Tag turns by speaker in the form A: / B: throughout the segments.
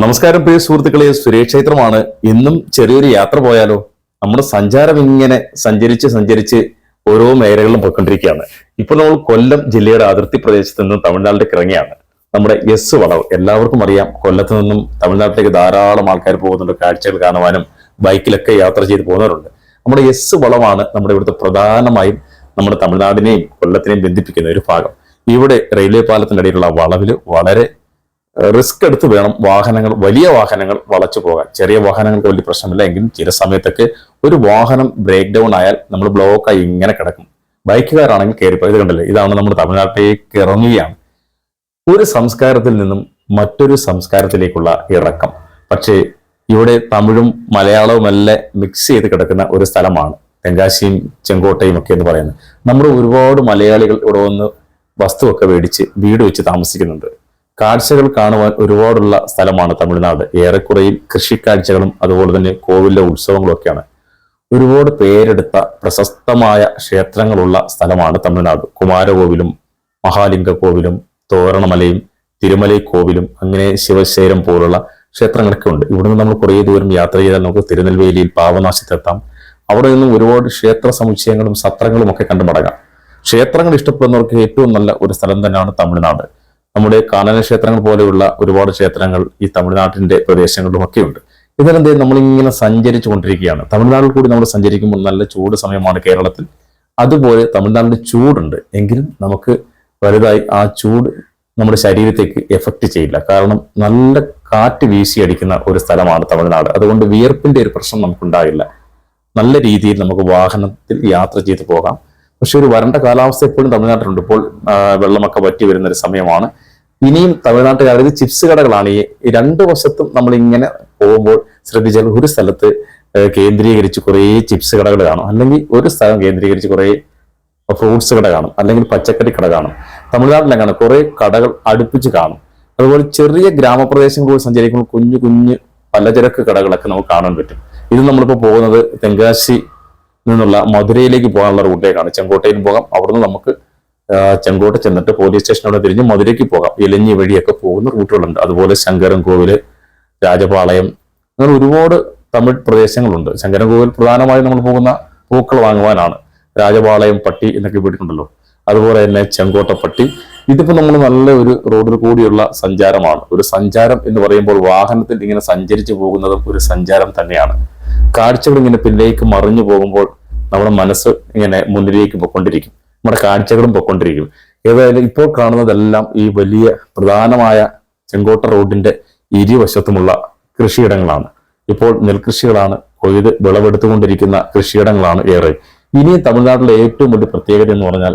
A: നമസ്കാരം പ്രിയ സുഹൃത്തുക്കളെ സുരേഷ് ക്ഷേത്രമാണ്. എന്നും ചെറിയൊരു യാത്ര പോയാലോ? നമ്മുടെ സഞ്ചാരം ഇങ്ങനെ സഞ്ചരിച്ച് സഞ്ചരിച്ച് ഓരോ മേഖലകളിലും പോയിക്കൊണ്ടിരിക്കുകയാണ്. ഇപ്പോൾ നമ്മൾ കൊല്ലം ജില്ലയുടെ അതിർത്തി പ്രദേശത്ത് നിന്നും തമിഴ്നാട്ടിലേക്ക് ഇറങ്ങിയാണ്. നമ്മുടെ എസ് വളവ് എല്ലാവർക്കും അറിയാം. കൊല്ലത്ത് നിന്നും തമിഴ്നാട്ടിലേക്ക് ധാരാളം ആൾക്കാർ പോകുന്നുണ്ട്. കാഴ്ചകൾ കാണുവാനും ബൈക്കിലൊക്കെ യാത്ര ചെയ്ത് പോകുന്നവരുണ്ട്. നമ്മുടെ എസ് വളവാണ് നമ്മുടെ ഇവിടുത്തെ പ്രധാനമായും നമ്മുടെ തമിഴ്നാടിനെയും കൊല്ലത്തിനെയും ബന്ധിപ്പിക്കുന്ന ഒരു ഭാഗം. ഇവിടെ റെയിൽവേ പാലത്തിനിടയിലുള്ള വളവിൽ വളരെ റിസ്ക് എടുത്ത് വേണം വാഹനങ്ങൾ വലിയ വാഹനങ്ങൾ വളച്ചു പോകാൻ. ചെറിയ വാഹനങ്ങൾക്ക് വലിയ പ്രശ്നമില്ല. എങ്കിലും ചില സമയത്തൊക്കെ ഒരു വാഹനം ബ്രേക്ക് ഡൗൺ ആയാൽ നമ്മൾ ബ്ലോക്കായി ഇങ്ങനെ കിടക്കും. ബൈക്കുകാരാണെങ്കിൽ കയറിപ്പോ ഇത് കണ്ടല്ലേ? ഇതാണ് നമ്മുടെ തമിഴ്നാട്ടിലേക്ക് ഇറങ്ങുകയാണ്. ഒരു സംസ്കാരത്തിൽ നിന്നും മറ്റൊരു സംസ്കാരത്തിലേക്കുള്ള ഇറക്കം. പക്ഷേ ഇവിടെ തമിഴും മലയാളവും എല്ലാം മിക്സ് ചെയ്ത് കിടക്കുന്ന ഒരു സ്ഥലമാണ് തെങ്കാശിയും ചെങ്കോട്ടയും ഒക്കെ എന്ന് പറയുന്നത്. നമ്മൾ ഒരുപാട് മലയാളികൾ ഇവിടെ വന്ന് വസ്തുവൊക്കെ മേടിച്ച് വീട് വെച്ച് താമസിക്കുന്നുണ്ട്. കാഴ്ചകൾ കാണുവാൻ ഒരുപാടുള്ള സ്ഥലമാണ് തമിഴ്നാട്. ഏറെക്കുറെയും കൃഷിക്കാഴ്ചകളും അതുപോലെ തന്നെ കോവിലെ ഉത്സവങ്ങളും ഒക്കെയാണ്. ഒരുപാട് പേരെടുത്ത പ്രശസ്തമായ ക്ഷേത്രങ്ങളുള്ള സ്ഥലമാണ് തമിഴ്നാട്. കുമാരകോവിലും മഹാലിംഗ കോവിലും തോരണമലയും തിരുമലൈ കോവിലും അങ്ങനെ ശിവശൈലം പോലുള്ള ക്ഷേത്രങ്ങളൊക്കെ ഉണ്ട്. ഇവിടുന്ന് നമ്മൾ കുറേ ദൂരം യാത്ര ചെയ്താൽ നമുക്ക് തിരുനെൽവേലിയിൽ പാവനാശത്തെത്താം അവിടെ നിന്നും ഒരുപാട് ക്ഷേത്ര സമുച്ചയങ്ങളും സത്രങ്ങളും ഒക്കെ കണ്ടു മടങ്ങാം ക്ഷേത്രങ്ങൾ ഇഷ്ടപ്പെടുന്നവർക്ക് ഏറ്റവും നല്ല ഒരു സ്ഥലം തന്നെയാണ് തമിഴ്നാട്. നമ്മുടെ കാനന ക്ഷേത്രങ്ങൾ പോലെയുള്ള ഒരുപാട് ക്ഷേത്രങ്ങൾ ഈ തമിഴ്നാട്ടിന്റെ പ്രദേശങ്ങളിലും ഒക്കെ ഉണ്ട് ഇതിനെന്തേ നമ്മളിങ്ങനെ സഞ്ചരിച്ചു കൊണ്ടിരിക്കുകയാണ് തമിഴ്നാട്ടിൽ കൂടി നമ്മൾ സഞ്ചരിക്കുമ്പോൾ നല്ല ചൂട് സമയമാണ് കേരളത്തിൽ. അതുപോലെ തമിഴ്നാട്ടിൽ ചൂടുണ്ട്. എങ്കിലും നമുക്ക് വലുതായി ആ ചൂട് നമ്മുടെ ശരീരത്തേക്ക് എഫക്റ്റ് ചെയ്യില്ല. കാരണം നല്ല കാറ്റ് വീശി അടിക്കുന്ന ഒരു സ്ഥലമാണ് തമിഴ്നാട്. അതുകൊണ്ട് വിയർപ്പിന്റെ ഒരു പ്രശ്നം നമുക്കുണ്ടാകില്ല. നല്ല രീതിയിൽ നമുക്ക് വാഹനത്തിൽ യാത്ര ചെയ്തു പോകാം. പക്ഷെ ഒരു വരണ്ട കാലാവസ്ഥ എപ്പോഴും തമിഴ്നാട്ടിലുണ്ട്. ഇപ്പോൾ വെള്ളമൊക്കെ വറ്റി വരുന്ന ഒരു സമയമാണ്. ഇനിയും തമിഴ്നാട്ടുകാർ ഇത് ചിപ്സ് കടകളാണ്. ഈ രണ്ടു വശത്തും നമ്മൾ ഇങ്ങനെ പോകുമ്പോൾ ശ്രദ്ധിച്ചാൽ ഒരു സ്ഥലത്ത് കേന്ദ്രീകരിച്ച് കുറേ ചിപ്സ് കടകൾ കാണും. അല്ലെങ്കിൽ ഒരു സ്ഥലം കേന്ദ്രീകരിച്ച് കുറേ ഫ്രൂട്ട്സ് കട കാണും. അല്ലെങ്കിൽ പച്ചക്കറി കട കാണും. തമിഴ്നാട്ടിലെങ്ങനെ കുറെ കടകൾ അടുപ്പിച്ച് കാണും. അതുപോലെ ചെറിയ ഗ്രാമപ്രദേശങ്ങളിൽ സഞ്ചരിക്കുമ്പോൾ കുഞ്ഞു കുഞ്ഞു പലചരക്ക് കടകളൊക്കെ നമുക്ക് കാണാൻ പറ്റും. ഇത് നമ്മളിപ്പോൾ പോകുന്നത് തെങ്കാശി നിന്നുള്ള മധുരയിലേക്ക് പോകാനുള്ള റൂട്ടേക്കാണ് ചെങ്കോട്ടയിലും പോകാം. അവിടുന്ന് നമുക്ക് ചെങ്കോട്ട ചെന്നിട്ട് പോലീസ് സ്റ്റേഷനോടെ തിരിഞ്ഞ് മധുരയ്ക്ക് പോകാം. ഇലഞ്ഞി വഴിയൊക്കെ പോകുന്ന റൂട്ടുകളുണ്ട് അതുപോലെ ശങ്കരൻ കോവിൽ രാജപാളയം അങ്ങനെ ഒരുപാട് തമിഴ് പ്രദേശങ്ങളുണ്ട്. ശങ്കരൻ കോവിൽ പ്രധാനമായും നമ്മൾ പോകുന്ന പൂക്കൾ വാങ്ങുവാനാണ്. രാജപാളയം പട്ടി എന്നൊക്കെ വീട്ടിട്ടുണ്ടല്ലോ അതുപോലെ തന്നെ ചെങ്കോട്ടപ്പട്ടി. ഇതിപ്പോ നമ്മൾ നല്ല ഒരു റോഡിൽ കൂടിയുള്ള സഞ്ചാരമാണ്. ഒരു സഞ്ചാരം എന്ന് പറയുമ്പോൾ വാഹനത്തിൽ ഇങ്ങനെ സഞ്ചരിച്ചു പോകുന്നതും ഒരു സഞ്ചാരം തന്നെയാണ്. കാഴ്ചകൾ ഇങ്ങനെ പിന്നിലേക്ക് മറിഞ്ഞു പോകുമ്പോൾ നമ്മുടെ മനസ്സ് ഇങ്ങനെ മുന്നിലേക്ക് പൊക്കൊണ്ടിരിക്കും നമ്മുടെ കാഴ്ചകളും പൊക്കൊണ്ടിരിക്കും ഏതായാലും ഇപ്പോൾ കാണുന്നതെല്ലാം ഈ വലിയ പ്രധാനമായ ചെങ്കോട്ട റോഡിന്റെ ഇരുവശത്തുമുള്ള കൃഷിയിടങ്ങളാണ്. ഇപ്പോൾ നെൽകൃഷികളാണ് കൊയ്ത് വിളവെടുത്തുകൊണ്ടിരിക്കുന്ന കൃഷിയിടങ്ങളാണ് ഏറെ. ഇനി തമിഴ്നാട്ടിലെ ഏറ്റവും വലിയ പ്രത്യേകത എന്ന് പറഞ്ഞാൽ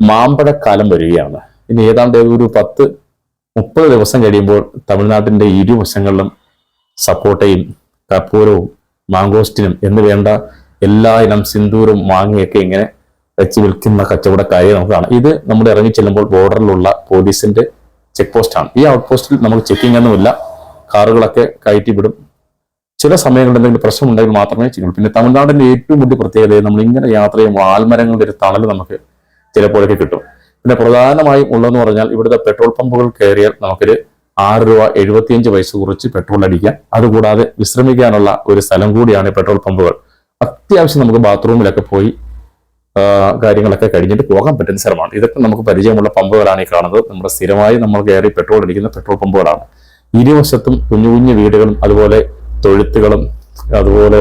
A: മാമ്പഴക്കാലം വരികയാണ്. ഇനി ഏതാണ്ട് ഒരു പത്ത് മുപ്പത് ദിവസം കഴിയുമ്പോൾ തമിഴ്നാട്ടിന്റെ ഇരുവശങ്ങളിലും സപ്പോട്ടയും കർപ്പൂരവും മാങ്കോസ്റ്റിനും എന്ന് വേണ്ട എല്ലാ ഇനം സിന്ദൂരും മാങ്ങയൊക്കെ ഇങ്ങനെ വെച്ച് വിൽക്കുന്ന കച്ചവടക്കാരെ നമുക്ക് കാണാം. ഇത് നമ്മൾ ഇറങ്ങി ചെല്ലുമ്പോൾ ബോർഡറിലുള്ള പോലീസിന്റെ ചെക്ക് പോസ്റ്റാണ്. ഈ ഔട്ട് പോസ്റ്റിൽ നമുക്ക് ചെക്കിംഗ് ഒന്നുമില്ല കാറുകളൊക്കെ കയറ്റി വിടും. ചില സമയങ്ങളിൽ എന്തെങ്കിലും പ്രശ്നമുണ്ടെങ്കിൽ മാത്രമേ ചെയ്യൂ പിന്നെ തമിഴ്നാടിന്റെ ഏറ്റവും വലിയ പ്രത്യേകത നമ്മൾ ഇങ്ങനെ യാത്ര ചെയ്യുമ്പോൾ ആൽമരങ്ങളുടെ ഒരു തണൽ നമുക്ക് ചിലപ്പോഴൊക്കെ കിട്ടും. പിന്നെ പ്രധാനമായും ഉള്ളതെന്ന് പറഞ്ഞാൽ ഇവിടുത്തെ പെട്രോൾ പമ്പുകൾ കയറിയാൽ നമുക്കൊരു ആറ് രൂപ എഴുപത്തിയഞ്ച് പൈസ കുറച്ച് പെട്രോൾ അടിക്കാം അതുകൂടാതെ വിശ്രമിക്കാനുള്ള ഒരു സ്ഥലം കൂടിയാണ് പെട്രോൾ പമ്പുകൾ. അത്യാവശ്യം നമുക്ക് ബാത്റൂമിലൊക്കെ പോയി കാര്യങ്ങളൊക്കെ കഴിഞ്ഞിട്ട് പോകാൻ പറ്റുന്ന സ്ഥലമാണ്. ഇതൊക്കെ നമുക്ക് പരിചയമുള്ള പമ്പുകളാണ് ഈ കാണുന്നത്. നമ്മുടെ സ്ഥിരമായി നമ്മൾ കയറി പെട്രോൾ അടിക്കുന്ന പെട്രോൾ പമ്പുകളാണ്. ഇരുവശത്തും കുഞ്ഞു കുഞ്ഞു വീടുകളും അതുപോലെ തൊഴുത്തുകളും അതുപോലെ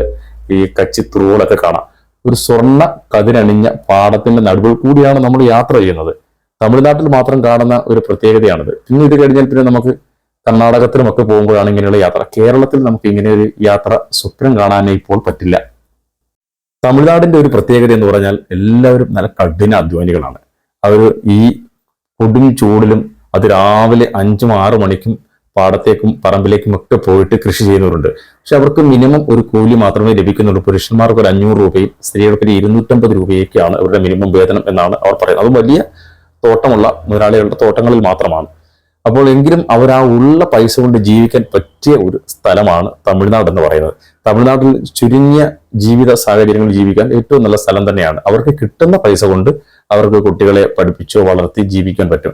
A: ഈ കച്ചിത്തുറുകളൊക്കെ കാണാം. ഒരു സ്വർണ കതിരണിഞ്ഞ പാടത്തിന്റെ നടുവിൽ കൂടിയാണ് നമ്മൾ യാത്ര ചെയ്യുന്നത്. തമിഴ്നാട്ടിൽ മാത്രം കാണുന്ന ഒരു പ്രത്യേകതയാണിത്. പിന്നെ ഇത് കഴിഞ്ഞാൽ പിന്നെ നമുക്ക് കർണാടകത്തിലുമൊക്കെ പോകുമ്പോഴാണ് ഇങ്ങനെയുള്ള യാത്ര. കേരളത്തിൽ നമുക്ക് ഇങ്ങനെ ഒരു യാത്ര സ്വപ്നം കാണാനേ ഇപ്പോൾ പറ്റില്ല. തമിഴ്നാടിന്റെ ഒരു പ്രത്യേകത എന്ന് പറഞ്ഞാൽ എല്ലാവരും നല്ല കഠിന അധ്വാനികളാണ്. അവർ ഈ കൊടും ചൂടിലും അത് രാവിലെ അഞ്ചും ആറു മണിക്കും പാടത്തേക്കും പറമ്പിലേക്കും ഒക്കെ പോയിട്ട് കൃഷി ചെയ്യുന്നവരുണ്ട്. പക്ഷെ അവർക്ക് മിനിമം ഒരു കൂലി മാത്രമേ ലഭിക്കുന്നുള്ളൂ. പുരുഷന്മാർക്ക് ഒരു അഞ്ഞൂറ് രൂപയും സ്ത്രീകൾക്ക് ഒരു ഇരുന്നൂറ്റമ്പത് രൂപയൊക്കെയാണ് അവരുടെ മിനിമം വേതനം എന്നാണ് അവർ പറയുന്നത്. അത് വലിയ തോട്ടമുള്ള മുതലാളികളുടെ തോട്ടങ്ങളിൽ മാത്രമാണ്. അപ്പോൾ എങ്കിലും അവർ ആ ഉള്ള പൈസ കൊണ്ട് ജീവിക്കാൻ പറ്റിയ ഒരു സ്ഥലമാണ് തമിഴ്നാട് എന്ന് പറയുന്നത്. തമിഴ്നാട്ടിൽ ചുരുങ്ങിയ ജീവിത സാഹചര്യങ്ങളിൽ ജീവിക്കാൻ ഏറ്റവും നല്ല സ്ഥലം തന്നെയാണ്. അവർക്ക് കിട്ടുന്ന പൈസ കൊണ്ട് അവർക്ക് കുട്ടികളെ പഠിപ്പിച്ചോ വളർത്തി ജീവിക്കാൻ പറ്റും.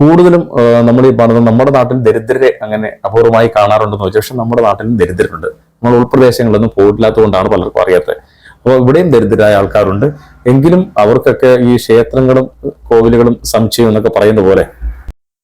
A: കൂടുതലും നമ്മൾ ഈ പറഞ്ഞത് നമ്മുടെ നാട്ടിൽ ദരിദ്രരെ അങ്ങനെ അപൂർവമായി കാണാറുണ്ടെന്ന് വെച്ചാൽ പക്ഷെ നമ്മുടെ നാട്ടിലും ദരിദ്രരുണ്ട്. നമ്മൾ ഉൾപ്രദേശങ്ങളിലൊന്നും പോയിട്ടില്ലാത്തതുകൊണ്ടാണ് പലർക്കും അറിയാത്തത്. അപ്പോൾ ഇവിടെയും ദരിദ്രരായ ആൾക്കാരുണ്ട്. എങ്കിലും അവർക്കൊക്കെ ഈ ക്ഷേത്രങ്ങളും കോവിലുകളും സംശയം എന്നൊക്കെ പറയുന്ന പോലെ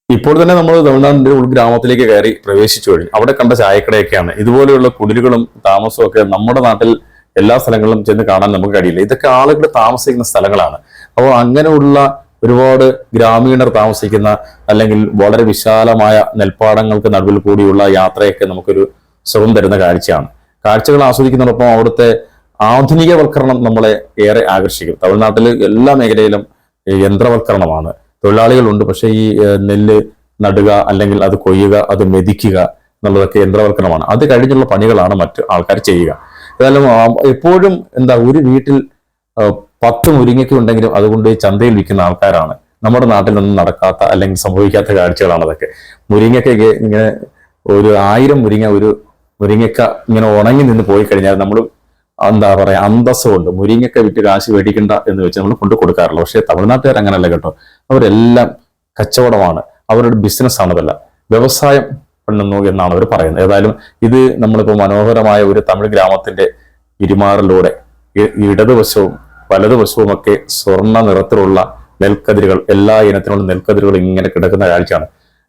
A: ഇപ്പോൾ തന്നെ നമ്മൾ തമിഴ്നാടിന്റെ ഉൾഗ്രാമത്തിലേക്ക് കയറി പ്രവേശിച്ചു കഴിഞ്ഞു. അവിടെ കണ്ട ചായക്കടയൊക്കെയാണ്. ഇതുപോലെയുള്ള കുടിലുകളും താമസവും ഒക്കെ നമ്മുടെ നാട്ടിൽ എല്ലാ സ്ഥലങ്ങളിലും ചെന്ന് കാണാൻ നമുക്ക് കഴിയില്ല. ഇതൊക്കെ ആളുകൾ താമസിക്കുന്ന സ്ഥലങ്ങളാണ്. അപ്പോൾ അങ്ങനെയുള്ള ഒരുപാട് ഗ്രാമീണർ താമസിക്കുന്ന അല്ലെങ്കിൽ വളരെ വിശാലമായ നെൽപ്പാടങ്ങൾക്ക് നടുവിൽ കൂടിയുള്ള യാത്രയൊക്കെ നമുക്കൊരു സുഖം തരുന്ന കാഴ്ചയാണ്. കാഴ്ചകൾ ആസ്വദിക്കുന്നതോടൊപ്പം അവിടുത്തെ ആധുനികവൽക്കരണം നമ്മളെ ഏറെ ആകർഷിക്കും. തമിഴ്നാട്ടിൽ എല്ലാ മേഖലയിലും യന്ത്രവൽക്കരണമാണ്. തൊഴിലാളികളുണ്ട് പക്ഷേ ഈ നെല്ല് നടുക അല്ലെങ്കിൽ അത് കൊയ്യുക അത് മെതിക്കുക എന്നുള്ളതൊക്കെ യന്ത്രവൽക്കരണമാണ്. അത് കഴിഞ്ഞുള്ള പണികളാണ് മറ്റു ആൾക്കാർ ചെയ്യുക. ഏതായാലും എപ്പോഴും എന്താ ഒരു വീട്ടിൽ പത്ത് മുരിങ്ങയ്ക്ക് ഉണ്ടെങ്കിലും അതുകൊണ്ട് ചന്തയിൽ വിൽക്കുന്ന ആൾക്കാരാണ്. നമ്മുടെ നാട്ടിലൊന്നും നടക്കാത്ത അല്ലെങ്കിൽ സംഭവിക്കാത്ത കാഴ്ചകളാണ് അതൊക്കെ. മുരിങ്ങയ്ക്ക് ഇങ്ങനെ ഒരു ആയിരം മുരിങ്ങ ഒരു മുരിങ്ങക്ക ഇങ്ങനെ ഉണങ്ങി നിന്ന് പോയി കഴിഞ്ഞാൽ നമ്മൾ എന്താ പറയാ അന്തസ് കൊണ്ട് മുരിങ്ങക്ക വിറ്റ് കാശ് മേടിക്കണ്ട എന്ന് വെച്ച് നമ്മൾ കൊണ്ടു കൊടുക്കാറില്ല പക്ഷേ തമിഴ്നാട്ടുകാർ അങ്ങനെയല്ല കേട്ടോ. അവരെല്ലാം കച്ചവടമാണ്. അവരുടെ ബിസിനസ് ആണ് അതല്ല വ്യവസായം പെണ്ണുന്നു എന്നാണ് അവർ പറയുന്നത്. ഏതായാലും ഇത് നമ്മളിപ്പോൾ മനോഹരമായ ഒരു തമിഴ് ഗ്രാമത്തിന്റെ ഇരുമാറിലൂടെ ഇടതുവശവും വലതുവശവും ഒക്കെ സ്വർണ നിറത്തിലുള്ള നെൽക്കതിരുകൾ എല്ലാ ഇനത്തിലുള്ള നെൽക്കതിരുകൾ ഇങ്ങനെ കിടക്കുന്ന കാഴ്ചയാണ്.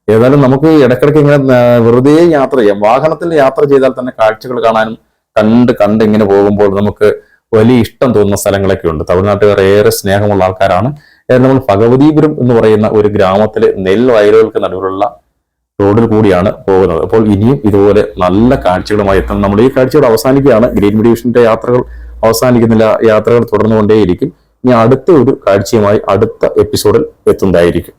A: ഏതായാലും നമുക്ക് ഇടയ്ക്കിടയ്ക്ക് ഇങ്ങനെ വെറുതെ യാത്ര ചെയ്യാം. വാഹനത്തിൽ യാത്ര ചെയ്താൽ തന്നെ കാഴ്ചകൾ കാണാനും കണ്ട് കണ്ട് ഇങ്ങനെ പോകുമ്പോൾ നമുക്ക് വലിയ ഇഷ്ടം തോന്നുന്ന സ്ഥലങ്ങളൊക്കെ ഉണ്ട്. തമിഴ്നാട്ടുകാർ ഏറെ സ്നേഹമുള്ള ആൾക്കാരാണ്. നമ്മൾ ഭഗവതീപുരം എന്ന് പറയുന്ന ഒരു ഗ്രാമത്തിലെ നെൽ വയലുകൾക്ക് നടുവിലുള്ള റോഡിൽ കൂടിയാണ് പോകുന്നത്. അപ്പോൾ ഇനിയും ഇതുപോലെ നല്ല കാഴ്ചകളുമായി എത്തണം. നമ്മൾ ഈ കാഴ്ചകൾ അവസാനിക്കുകയാണ്. ഗ്രീൻ മെഡിവിഷന്റെ യാത്രകൾ അവസാനിക്കുന്നില്ല. യാത്രകൾ തുടർന്നുകൊണ്ടേയിരിക്കും. ഇനി അടുത്ത ഒരു കാഴ്ചയുമായി അടുത്ത എപ്പിസോഡിൽ എത്തുന്നതായിരിക്കും.